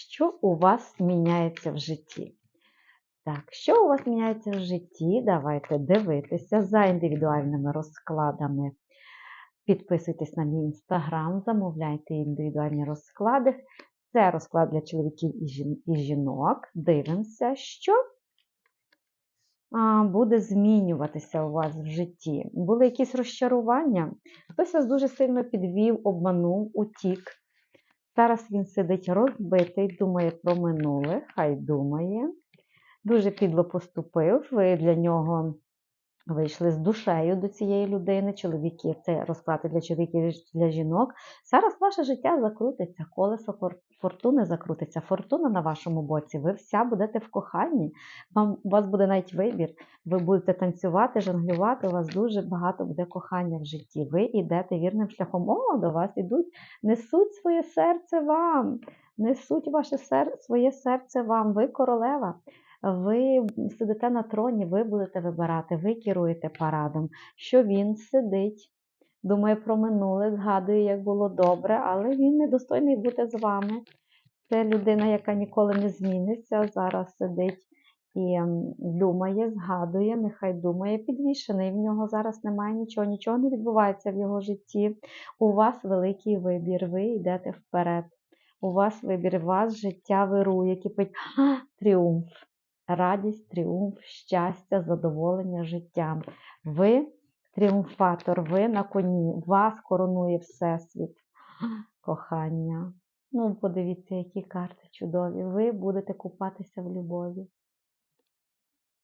що у вас міняється в житті. Так, що у вас міняється в житті? Давайте дивитися за індивідуальними розкладами. Підписуйтесь на мій інстаграм, замовляйте індивідуальні розклади. Це розклад для чоловіків і жінок. Дивимося, що буде змінюватися у вас в житті. Були якісь розчарування? Хтось вас дуже сильно підвів, обманув, утік. Зараз він сидить розбитий, думає про минуле, хай думає. Дуже підло поступив. Ви для нього вийшли з душею до цієї людини. Чоловіки, це розклад і для чоловіків для жінок. Зараз ваше життя закрутиться, колесо фортуни закрутиться. Фортуна на вашому боці. Ви вся будете в коханні. Вам, у вас буде навіть вибір. Ви будете танцювати, жонглювати. У вас дуже багато буде кохання в житті. Ви йдете вірним шляхом. О, до вас ідуть, несуть своє серце вам. Несуть ваше сер... своє серце вам. Ви королева. Ви сидите на троні, ви будете вибирати, ви керуєте парадом. Що він сидить, думає про минуле, згадує, як було добре, але він недостойний бути з вами. Це людина, яка ніколи не зміниться, зараз сидить і думає, згадує, нехай думає, підвішений. В нього зараз немає нічого, нічого не відбувається в його житті. У вас великий вибір, ви йдете вперед. У вас вибір, у вас життя вирує, кипить а, тріумф радість, тріумф, щастя, задоволення життям. Ви тріумфатор, ви на коні, вас коронує Всесвіт, кохання. Ну, подивіться, які карти чудові. Ви будете купатися в любові.